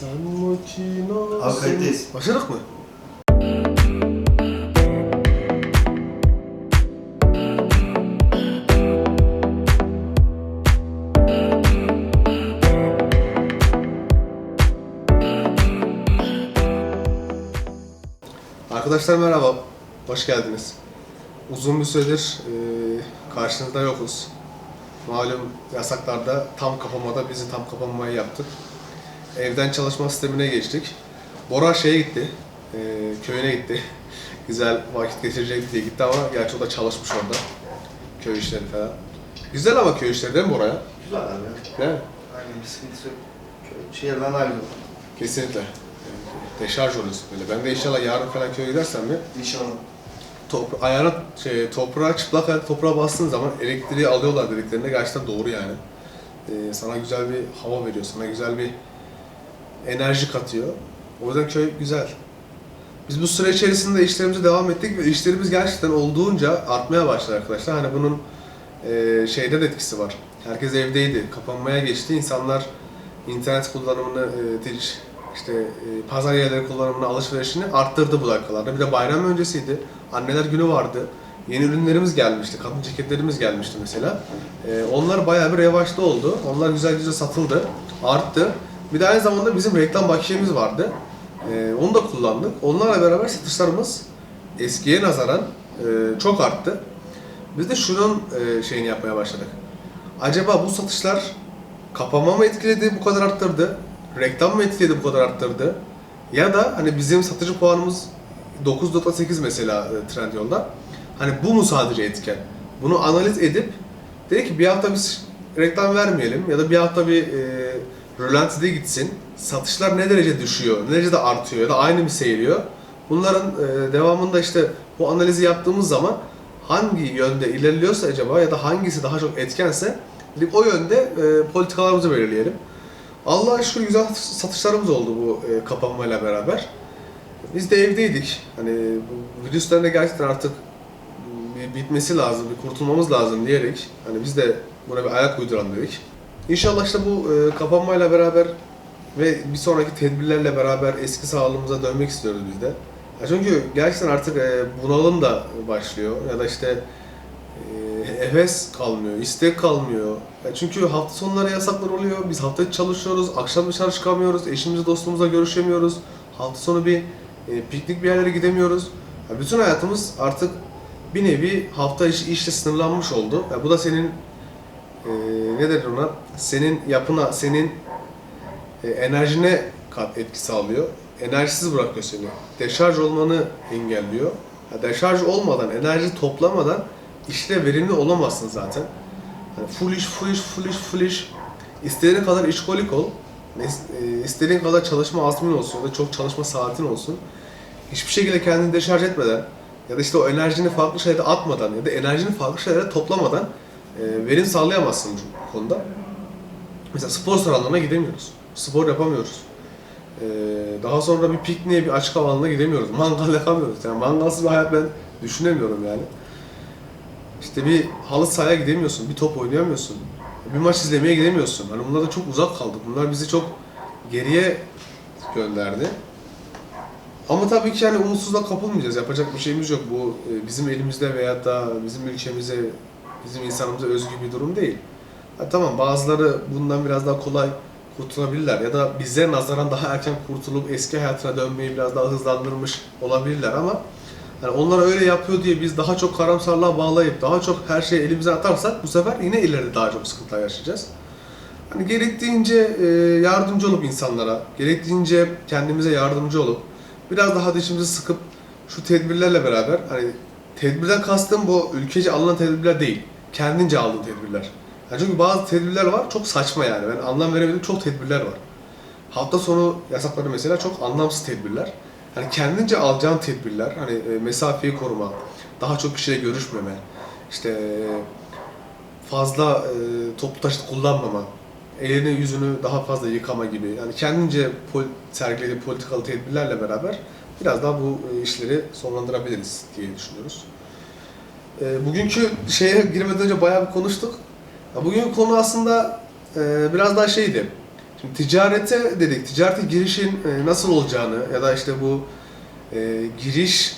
Sen makina... Abi kayıttayız. Başladık mı? Arkadaşlar merhaba, hoş geldiniz. Uzun bir süredir e, karşınızda yokuz. Malum yasaklarda tam kapamada bizi tam kapanmayı yaptık. Evden çalışma sistemine geçtik. Bora şeye gitti, e, köyüne gitti. Güzel vakit geçirecek diye gitti ama gerçi o da çalışmış orada. Köy işleri falan. Güzel ama köy işleri değil mi Bora'ya? Güzel abi. Değil mi? Aynen bir sıkıntısı yok. Şehirden güzel. Kesinlikle. Deşarj oluyorsun böyle. Ben de inşallah yarın falan köye gidersem mi İnşallah. Topra ayağına şey, toprağa çıplak ayak toprağa bastığın zaman elektriği alıyorlar dediklerinde gerçekten doğru yani. Ee, sana güzel bir hava veriyor, sana güzel bir enerji katıyor. O yüzden köy güzel. Biz bu süre içerisinde işlerimize devam ettik ve işlerimiz gerçekten olduğunca artmaya başladı arkadaşlar. Hani bunun e, şeyde de etkisi var. Herkes evdeydi, kapanmaya geçti. İnsanlar internet kullanımını, e, işte e, pazar yerleri kullanımını, alışverişini arttırdı bu dakikalarda. Bir de bayram öncesiydi. Anneler günü vardı. Yeni ürünlerimiz gelmişti. Kadın ceketlerimiz gelmişti mesela. E, onlar bayağı bir revaçta oldu. Onlar güzel güzel satıldı. Arttı. Bir de aynı zamanda bizim reklam bakiyemiz vardı. E, onu da kullandık. Onlarla beraber satışlarımız eskiye nazaran e, çok arttı. Biz de şunun e, şeyini yapmaya başladık. Acaba bu satışlar kapama mı etkiledi bu kadar arttırdı? Reklam mı etkiledi bu kadar arttırdı? Ya da hani bizim satıcı puanımız 9.8 mesela e, Trendyol'da. Hani bu mu sadece etken? Bunu analiz edip dedi ki bir hafta biz reklam vermeyelim ya da bir hafta bir e, rölantide gitsin. Satışlar ne derece düşüyor, ne derecede artıyor ya da aynı mı seyiriyor? Bunların e, devamında işte bu analizi yaptığımız zaman hangi yönde ilerliyorsa acaba ya da hangisi daha çok etkense o yönde e, politikalarımızı belirleyelim. Allah'a şükür güzel satışlarımız oldu bu e, kapanmayla beraber. Biz de evdeydik. Hani bu virüsten de gerçekten artık bitmesi lazım, bir kurtulmamız lazım diyerek hani biz de buna bir ayak uyduralım dedik. İnşallah işte bu e, kapanmayla beraber ve bir sonraki tedbirlerle beraber eski sağlığımıza dönmek istiyoruz biz de. Ya çünkü gerçekten artık e, bunalım da başlıyor ya da işte e, heves kalmıyor, istek kalmıyor. Ya çünkü hafta sonları yasaklar oluyor, biz hafta içi çalışıyoruz, akşam dışarı çıkamıyoruz, eşimizle dostumuzla görüşemiyoruz. Hafta sonu bir e, piknik bir yerlere gidemiyoruz. Ya bütün hayatımız artık bir nevi hafta içi işle sınırlanmış oldu. Ya bu da senin e, ne denir ona? Senin yapına, senin e, enerjine kat etki sağlıyor. Enerjisiz bırakıyor seni. Deşarj olmanı engelliyor. Ya deşarj olmadan, enerji toplamadan işte verimli olamazsın zaten. Yani full iş, full iş, full iş, full iş. İstediğin kadar işkolik ol. E, istediğin kadar çalışma azmin olsun ya da çok çalışma saatin olsun. Hiçbir şekilde kendini deşarj etmeden ya da işte o enerjini farklı şeylere atmadan ya da enerjini farklı şeylere toplamadan e, verim sağlayamazsın bu konuda. Mesela spor salonlarına gidemiyoruz. Spor yapamıyoruz. Ee, daha sonra bir pikniğe, bir açık alanına gidemiyoruz. Mangal yakamıyoruz. Yani mangalsız bir hayat ben düşünemiyorum yani. İşte bir halı sahaya gidemiyorsun, bir top oynayamıyorsun. Bir maç izlemeye gidemiyorsun. Hani bunlar da çok uzak kaldık. Bunlar bizi çok geriye gönderdi. Ama tabii ki yani umutsuzluğa kapılmayacağız. Yapacak bir şeyimiz yok. Bu e, bizim elimizde veyahut da bizim ülkemize, bizim insanımıza özgü bir durum değil. Ha, tamam bazıları bundan biraz daha kolay kurtulabilirler ya da bize nazaran daha erken kurtulup eski hayatına dönmeyi biraz daha hızlandırmış olabilirler ama yani onlar öyle yapıyor diye biz daha çok karamsarlığa bağlayıp daha çok her şeyi elimize atarsak bu sefer yine ileride daha çok sıkıntılar yaşayacağız. Hani gerektiğince e, yardımcı olup insanlara, gerektiğince kendimize yardımcı olup biraz daha dişimizi sıkıp şu tedbirlerle beraber hani tedbirden kastım bu ülkece alınan tedbirler değil. Kendince aldığın tedbirler. Yani çünkü bazı tedbirler var çok saçma yani. Ben anlam veremedim çok tedbirler var. Hafta sonu yasakları mesela çok anlamsız tedbirler. Hani kendince alacağın tedbirler, hani e, mesafeyi koruma, daha çok kişiyle görüşmeme, işte e, fazla e, toplu taşıt kullanmama, elini yüzünü daha fazla yıkama gibi. Yani kendince pol sergilediği politikalı tedbirlerle beraber biraz daha bu e, işleri sonlandırabiliriz diye düşünüyoruz. E, bugünkü şeye girmeden önce bayağı bir konuştuk. Ya bugünkü konu aslında e, biraz daha şeydi. Şimdi ticarete dedik, ticarete girişin e, nasıl olacağını ya da işte bu e, giriş,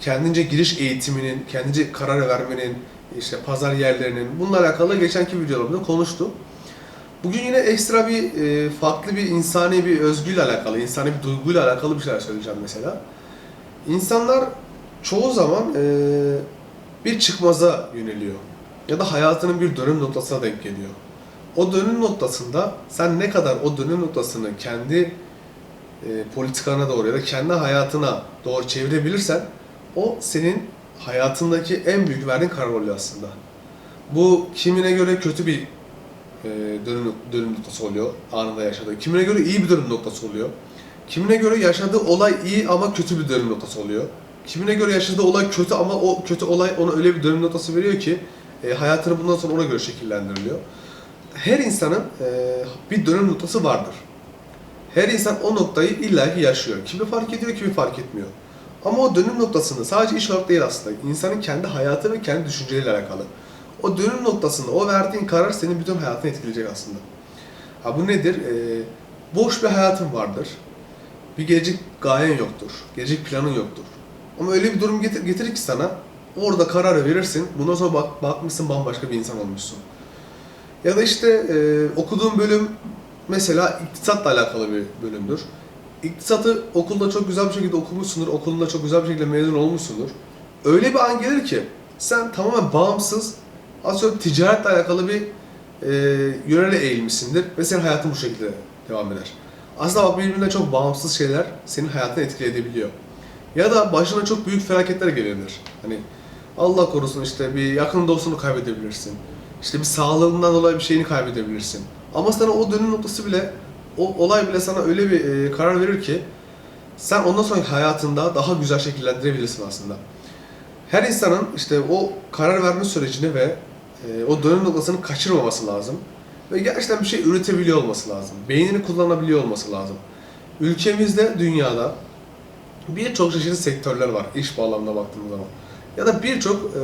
kendince giriş eğitiminin, kendince karar vermenin, işte pazar yerlerinin bununla alakalı geçenki videolarımda konuştum. Bugün yine ekstra bir e, farklı bir insani bir özgüyle alakalı, insani bir duyguyla alakalı bir şeyler söyleyeceğim mesela. İnsanlar çoğu zaman e, bir çıkmaza yöneliyor ya da hayatının bir dönüm noktasına denk geliyor. O dönüm noktasında sen ne kadar o dönüm noktasını kendi e, politikana doğru ya da kendi hayatına doğru çevirebilirsen o senin hayatındaki en büyük verdiğin karar oluyor aslında. Bu kimine göre kötü bir e, dönüm, dönüm noktası oluyor anında yaşadığı. Kimine göre iyi bir dönüm noktası oluyor. Kimine göre yaşadığı olay iyi ama kötü bir dönüm noktası oluyor. Kimine göre yaşadığı olay kötü ama o kötü olay ona öyle bir dönüm noktası veriyor ki e, hayatını bundan sonra ona göre şekillendiriliyor. Her insanın e, bir dönüm noktası vardır. Her insan o noktayı illaki yaşıyor. Kimi fark ediyor, kimi fark etmiyor. Ama o dönüm noktasında sadece iş olarak değil aslında. İnsanın kendi hayatı ve kendi düşünceleriyle alakalı. O dönüm noktasında o verdiğin karar senin bütün hayatını etkileyecek aslında. Ha bu nedir? Ee, boş bir hayatın vardır. Bir gelecek gayen yoktur. Gelecek planın yoktur. Ama öyle bir durum getir, getirir ki sana orada kararı verirsin. Bundan sonra bak, bakmışsın bambaşka bir insan olmuşsun. Ya da işte e, okuduğun bölüm mesela iktisatla alakalı bir bölümdür. İktisatı okulda çok güzel bir şekilde okumuşsundur, okulunda çok güzel bir şekilde mezun olmuşsundur. Öyle bir an gelir ki sen tamamen bağımsız, aslında ticaretle alakalı bir e, yönele eğilmişsindir ve senin hayatın bu şekilde devam eder. Aslında bak birbirinden çok bağımsız şeyler senin hayatını etkileyebiliyor. Ya da başına çok büyük felaketler gelebilir. Hani Allah korusun işte bir yakın dostunu kaybedebilirsin. İşte bir sağlığından dolayı bir şeyini kaybedebilirsin. Ama sana o dönüm noktası bile, o olay bile sana öyle bir e, karar verir ki sen ondan sonraki hayatında daha güzel şekillendirebilirsin aslında. Her insanın işte o karar verme sürecini ve e, o dönüm noktasını kaçırmaması lazım. Ve gerçekten bir şey üretebiliyor olması lazım. Beynini kullanabiliyor olması lazım. Ülkemizde, dünyada birçok çeşitli sektörler var iş bağlamında baktığımız zaman. Ya da birçok e,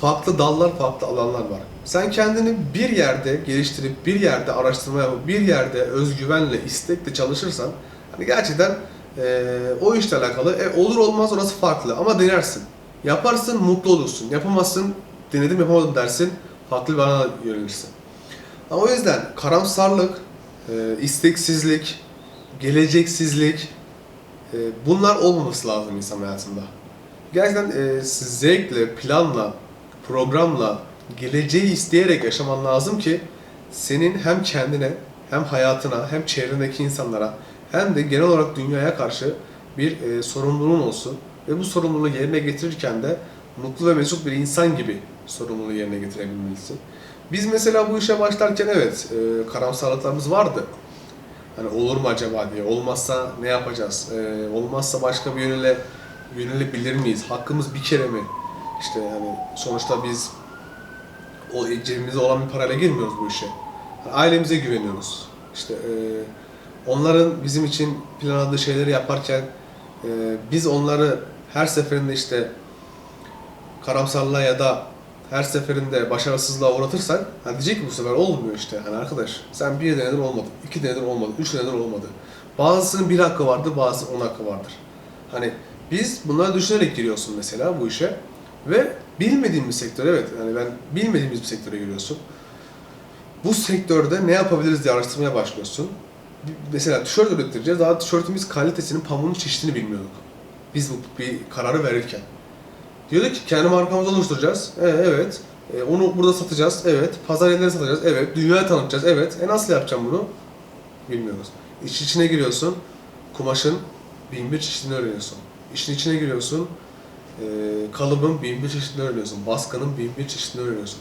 farklı dallar, farklı alanlar var. Sen kendini bir yerde geliştirip, bir yerde araştırma yapıp, bir yerde özgüvenle, istekle çalışırsan hani gerçekten e, o işle alakalı e, olur olmaz orası farklı ama denersin. Yaparsın mutlu olursun. Yapamazsın denedim yapamadım dersin. Farklı bir alana yönelirsin. Ama o yüzden karamsarlık, e, isteksizlik, geleceksizlik e, bunlar olmaması lazım insan hayatında. Gerçekten e, zevkle, planla, programla, geleceği isteyerek yaşaman lazım ki senin hem kendine, hem hayatına, hem çevrendeki insanlara, hem de genel olarak dünyaya karşı bir e, sorumluluğun olsun. Ve bu sorumluluğu yerine getirirken de mutlu ve mesut bir insan gibi sorumluluğu yerine getirebilmelisin. Biz mesela bu işe başlarken evet e, karamsarlıklarımız vardı. Hani olur mu acaba diye, olmazsa ne yapacağız, e, olmazsa başka bir yönele yönelebilir miyiz, hakkımız bir kere mi? İşte yani sonuçta biz o cebimizde olan bir parayla girmiyoruz bu işe. Yani ailemize güveniyoruz. İşte e, onların bizim için planladığı şeyleri yaparken e, biz onları her seferinde işte karamsarlığa ya da her seferinde başarısızlığa uğratırsak hani diyecek ki bu sefer olmuyor işte. Hani arkadaş sen bir denedin olmadı, iki denedin olmadı, üç denedin olmadı. Bazısının bir hakkı vardır, bazısının on hakkı vardır. Hani biz bunları düşünerek giriyorsun mesela bu işe ve bilmediğin bir sektör evet yani ben bilmediğimiz bir sektöre giriyorsun. Bu sektörde ne yapabiliriz diye araştırmaya başlıyorsun. Mesela tişört ürettireceğiz. Daha tişörtümüz kalitesinin pamuğunun çeşidini bilmiyorduk. Biz bu bir kararı verirken. Diyorduk ki kendi markamızı oluşturacağız. E, evet. E, onu burada satacağız. Evet. Pazar yerlerine satacağız. Evet. Dünyaya tanıtacağız. Evet. E nasıl yapacağım bunu? Bilmiyoruz. İş içine giriyorsun. Kumaşın bin bir çeşidini öğreniyorsun. İşin içine giriyorsun. E, kalıbın bin bir çeşidini öğreniyorsun. Baskının bin bir çeşidini öğreniyorsun.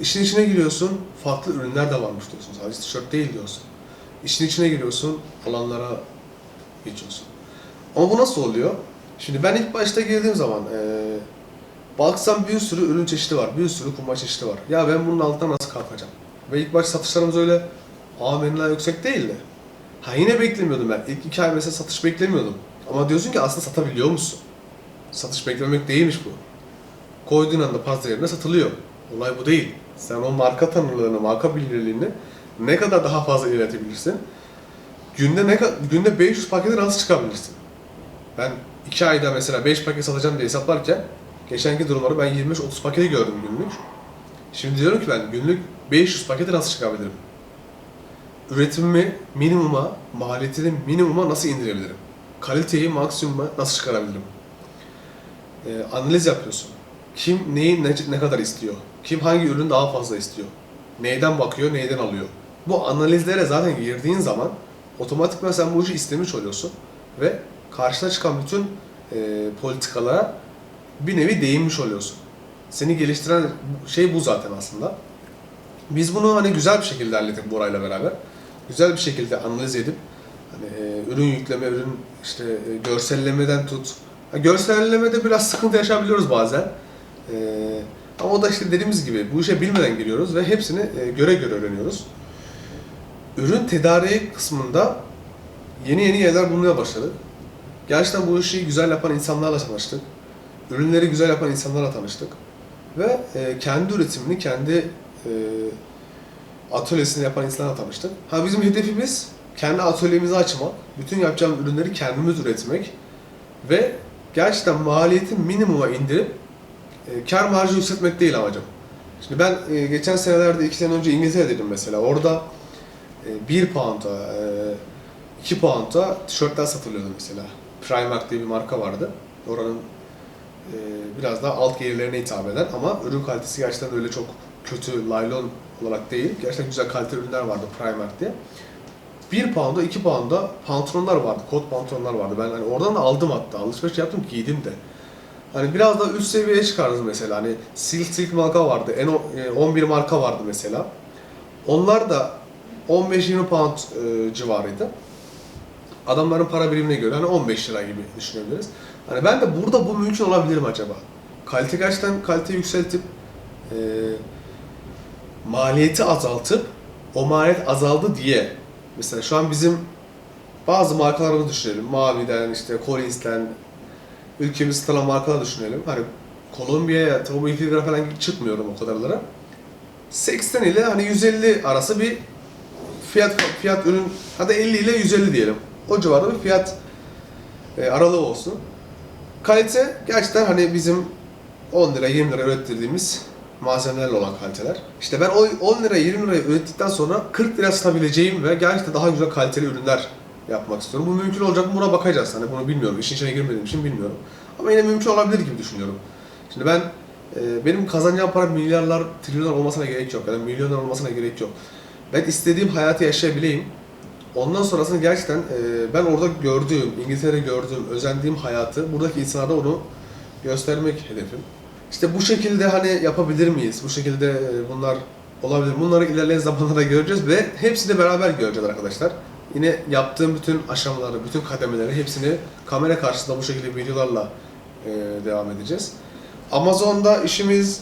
İşin içine giriyorsun. Farklı ürünler de varmış diyorsun. Sadece tişört değil diyorsun. İşin içine giriyorsun. Alanlara geçiyorsun. Ama bu nasıl oluyor? Şimdi ben ilk başta girdiğim zaman eee baksam bir sürü ürün çeşidi var, bir sürü kumaş çeşidi var. Ya ben bunun altından nasıl kalkacağım? Ve ilk baş satışlarımız öyle amenna yüksek değildi. Ha yine beklemiyordum ben. İlk iki ay mesela satış beklemiyordum. Ama diyorsun ki aslında satabiliyor musun? Satış beklemek değilmiş bu. Koyduğun anda pazar yerine satılıyor. Olay bu değil. Sen o marka tanımlılığını, marka bilirliğini ne kadar daha fazla ilerletebilirsin? Günde ne günde 500 pakete nasıl çıkabilirsin? Ben 2 ayda mesela 5 paket satacağım diye hesaplarken geçenki durumları ben 25-30 paketi gördüm günlük. Şimdi diyorum ki ben günlük 500 pakete nasıl çıkabilirim? Üretimimi minimuma, maliyetini minimuma nasıl indirebilirim? Kaliteyi maksimuma nasıl çıkarabilirim? Ee, analiz yapıyorsun. Kim neyi ne, ne kadar istiyor? Kim hangi ürünü daha fazla istiyor? Neyden bakıyor, neyden alıyor? Bu analizlere zaten girdiğin zaman otomatikman sen bu işi istemiş oluyorsun ve karşına çıkan bütün e, politikalara bir nevi değinmiş oluyorsun. Seni geliştiren şey bu zaten aslında. Biz bunu hani güzel bir şekilde hallettik Bora'yla beraber. Güzel bir şekilde analiz edip hani e, ürün yükleme, ürün işte e, görsellemeden tut. Ha, görsellemede biraz sıkıntı yaşayabiliyoruz bazen. E, ama o da işte dediğimiz gibi bu işe bilmeden giriyoruz ve hepsini e, göre göre öğreniyoruz. Ürün tedariği kısmında yeni yeni yerler bulmaya başladık. Gerçekten bu işi güzel yapan insanlarla tanıştık. Ürünleri güzel yapan insanlarla tanıştık. Ve e, kendi üretimini, kendi e, atölyesini yapan insanlarla tanıştık. Ha bizim hedefimiz kendi atölyemizi açmak, bütün yapacağım ürünleri kendimiz üretmek ve gerçekten maliyeti minimuma indirip e, kar marjı yükseltmek değil amacım. Şimdi ben e, geçen senelerde, iki sene önce İngiltere'deydim mesela. Orada e, 1 pound'a, e, 2 pound'a tişörtler satılıyordu mesela. Primark diye bir marka vardı. Oranın e, biraz daha alt gelirlerine hitap eden ama ürün kalitesi gerçekten öyle çok kötü, laylon olarak değil. Gerçekten güzel kaliteli ürünler vardı Primark diye. 1 pound'a, 2 pound'a pantolonlar vardı, kot pantolonlar vardı. Ben hani oradan da aldım hatta. Alışveriş yaptım, giydim de. Hani biraz daha üst seviyeye çıkardı mesela. Hani Silk Silk marka vardı, N11 marka vardı mesela. Onlar da 15-20 pound e, civarıydı. Adamların para birimine göre hani 15 lira gibi düşünebiliriz. Hani ben de burada bu mümkün olabilir mi acaba? Kalite gerçekten kalite yükseltip e, maliyeti azaltıp o maliyet azaldı diye mesela şu an bizim bazı markalarımızı düşünelim. Mavi'den işte Collins'ten ülkemizi satılan markalar düşünelim. Hani Kolombiya'ya, Tommy Hilfiger'a falan çıkmıyorum o kadarlara. 80 ile hani 150 arası bir fiyat fiyat ürün hadi 50 ile 150 diyelim. O civarda bir fiyat e, aralığı olsun. Kalite gerçekten hani bizim 10 lira 20 lira ürettirdiğimiz malzemelerle olan kaliteler. İşte ben o 10 lira 20 liraya ürettikten sonra 40 lira satabileceğim ve gerçekten daha güzel kaliteli ürünler yapmak istiyorum. Bu mümkün olacak mı buna bakacağız. Hani bunu bilmiyorum. İşin içine girmediğim için bilmiyorum. Ama yine mümkün olabilir gibi düşünüyorum. Şimdi ben e, benim kazanacağım para milyarlar, trilyonlar olmasına gerek yok. Yani milyonlar olmasına gerek yok. Ben istediğim hayatı yaşayabileyim. Ondan sonrasında gerçekten e, ben orada gördüğüm, İngiltere'de gördüğüm, özendiğim hayatı buradaki insanlara onu göstermek hedefim. İşte bu şekilde hani yapabilir miyiz? Bu şekilde e, bunlar olabilir. Bunları ilerleyen zamanlarda göreceğiz ve hepsini beraber göreceğiz arkadaşlar. Yine yaptığım bütün aşamaları, bütün kademeleri hepsini kamera karşısında bu şekilde videolarla e, devam edeceğiz. Amazon'da işimiz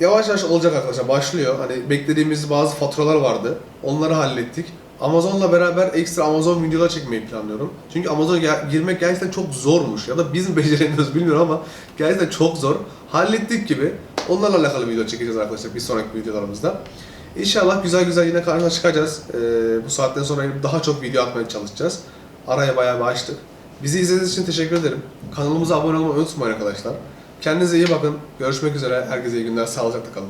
yavaş yavaş olacak arkadaşlar. Başlıyor. Hani beklediğimiz bazı faturalar vardı. Onları hallettik. Amazon'la beraber ekstra Amazon videolar çekmeyi planlıyorum. Çünkü Amazon'a girmek gerçekten çok zormuş. Ya da biz mi beceremiyoruz bilmiyorum ama gerçekten çok zor. Hallettik gibi. Onlarla alakalı video çekeceğiz arkadaşlar bir sonraki videolarımızda. İnşallah güzel güzel yine karşına çıkacağız. Ee, bu saatten sonra daha çok video atmaya çalışacağız. Araya bayağı bir açtık. Bizi izlediğiniz için teşekkür ederim. Kanalımıza abone olmayı unutmayın arkadaşlar. Kendinize iyi bakın. Görüşmek üzere. Herkese iyi günler. Sağlıcakla kalın.